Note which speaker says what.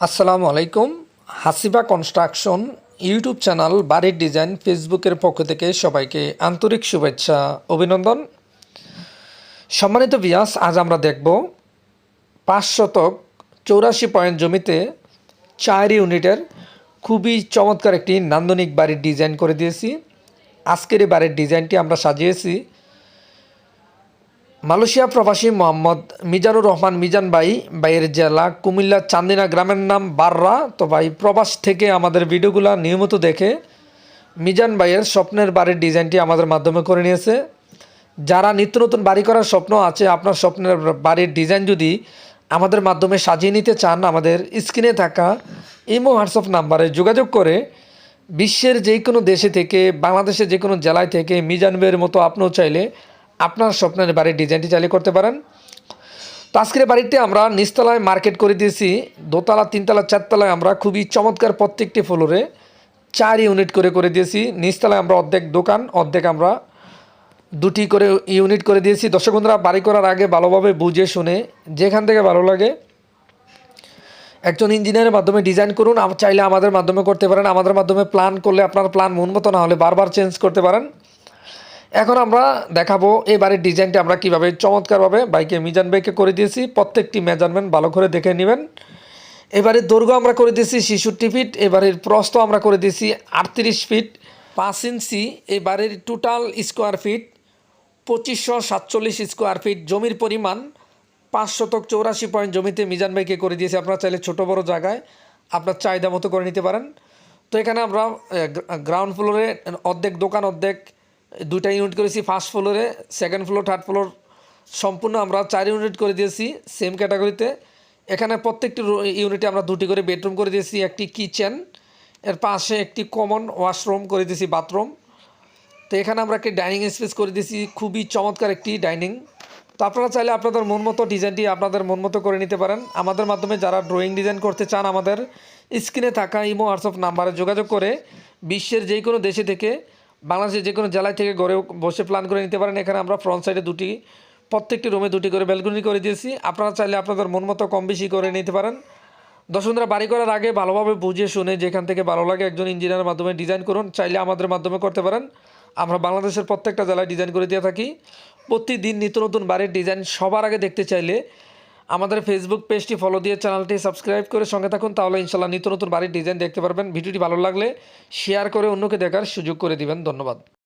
Speaker 1: আসসালামু আলাইকুম। Hasiba construction YouTube channel বাড়ির ডিজাইন ফেসবুকের পক্ষ থেকে সবাইকে আন্তরিক শুভেচ্ছা, অভিনন্দন। সম্মানিত বিয়াস আজ আমরা দেখব পাঁচ শতক চৌরাশি পয়েন্ট জমিতে চার ইউনিটের খুবই চমৎকার একটি নান্দনিক বাড়ির ডিজাইন করে দিয়েছি। আজকের এই বাড়ির ডিজাইনটি আমরা সাজিয়েছি মালয়েশিয়া প্রবাসী মোহাম্মদ মিজানুর রহমান মিজান ভাই ভাইয়ের জেলা কুমিল্লা চান্দিনা গ্রামের নাম বাররা। তো ভাই, প্রবাস থেকে আমাদের ভিডিওগুলো নিয়মিত দেখে মিজান ভাইয়ের স্বপ্নের বাড়ির ডিজাইনটি আমাদের মাধ্যমে করে নিয়েছে। যারা নিত্য নতুন বাড়ি করার স্বপ্ন আছে, আপনার স্বপ্নের বাড়ির ডিজাইন যদি আমাদের মাধ্যমে সাজিয়ে নিতে চান, আমাদের স্ক্রিনে থাকা ইমো, হোয়াটসঅ্যাপ নাম্বারে যোগাযোগ করে বিশ্বের যে কোনো দেশে থেকে, বাংলাদেশের যে কোনো জেলায় থেকে মিজান ভাইয়ের মতো আপনিও চাইলে আপনার স্বপ্নের বাড়ির ডিজাইনটি চালিয়ে করতে পারেন। তো আজকের বাড়িতে আমরা নিচতলায় মার্কেট করে দিয়েছি। দোতলা, তিনতলা, চারতলায় আমরা খুবই চমৎকার প্রত্যেকটি ফ্লোরে চার ইউনিট করে করে দিয়েছি। নিচতলায় আমরা অর্ধেক দোকান, অর্ধেক আমরা দুটি করে ইউনিট করে দিয়েছি। দর্শক বন্ধুরা, বাড়ি করার আগে ভালোভাবে বুঝে শুনে যেখান থেকে ভালো লাগে একজন ইঞ্জিনিয়ারের মাধ্যমে ডিজাইন করুন। চাইলে আমাদের মাধ্যমে করতে পারেন। আমাদের মাধ্যমে প্ল্যান করলে আপনার প্ল্যান মন মতো না হলে বারবার চেঞ্জ করতে পারেন। এখন আমরা দেখাবো এই বাড়ির ডিজাইনটা আমরা কীভাবে চমৎকারভাবে বাইকে মিজান বাইকে করে দিয়েছি। প্রত্যেকটি মেজারমেন্ট ভালো করে দেখে নেবেন। এবারের দৈর্ঘ্য আমরা করে দিয়েছি ছেষট্টি ফিট এবারের প্রস্ত আমরা করে দিয়েছি আটত্রিশ ফিট, পাঁচ ইঞ্চি, এই বাড়ির টোটাল স্কোয়ার ফিট পঁচিশশো সাতচল্লিশ স্কোয়ার ফিট জমির পরিমাণ পাঁচ শতক চৌরাশি পয়েন্ট জমিতে মিজান ভাইকে করে দিয়েছি। আপনারা চাইলে ছোটো বড় জায়গায় আপনার চাহিদা মতো করে নিতে পারেন। তো এখানে আমরা গ্রাউন্ড ফ্লোরে অর্ধেক দোকান অর্ধেক দুইটা ইউনিট করেছি ফার্স্ট ফ্লোরে সেকেন্ড ফ্লোর থার্ড ফ্লোর সম্পূর্ণ আমরা চার ইউনিট করে দিয়েছি সেম ক্যাটাগরিতে এখানে প্রত্যেকটি ইউনিটে আমরা দুটি করে বেডরুম করে দিয়েছি, একটি কিচেন এর পাশে একটি কমন ওয়াশরুম করে দিয়েছি বাথরুম তো এখানে আমরা একটি ডাইনিং স্পেস করে দিয়েছি, খুবই চমৎকার একটি ডাইনিং তো আপনারা চাইলে আপনাদের মন মতো ডিজাইনটি আপনাদের মন মতো করে নিতে পারেন। আমাদের মাধ্যমে যারা ড্রয়িং ডিজাইন করতে চান আমাদের স্ক্রিনে থাকা ইমো হোয়াটসঅ্যাপ নাম্বারে যোগাযোগ করে বিশ্বের যে কোনো দেশে থেকে বাংলাদেশের যে কোনো জেলায় থেকে ঘরে বসে প্ল্যান করে নিতে পারেন। এখানে আমরা ফ্রন্ট সাইডে দুটি, প্রত্যেকটি রুমে দুটি করে ব্যালকনি করে দিয়েছি। আপনারা চাইলে আপনাদের মন মতো কম বেশি করে নিতে পারেন। দর্শকরা বাড়ি করার আগে ভালোভাবে বুঝে শুনে যেখান থেকে ভালো লাগে একজন ইঞ্জিনিয়ারের মাধ্যমে ডিজাইন করুন। চাইলে আমাদের মাধ্যমে করতে পারেন। আমরা বাংলাদেশের প্রত্যেকটা জেলায় ডিজাইন করে দিয়ে থাকি। প্রতিদিন নিত্য নতুন বাড়ির ডিজাইন সবার আগে দেখতে চাইলে আমাদের ফেসবুক পেজটি ফলো দিয়ে চ্যানেলটি সাবস্ক্রাইব করে সঙ্গে থাকুন, তাহলে ইনশাল্লাহ নিত্য নতুন বাড়ির ডিজাইন দেখতে পারবেন। ভিডিওটি ভালো লাগলে শেয়ার করে অন্যকে দেখার সুযোগ করে দিবেন। ধন্যবাদ।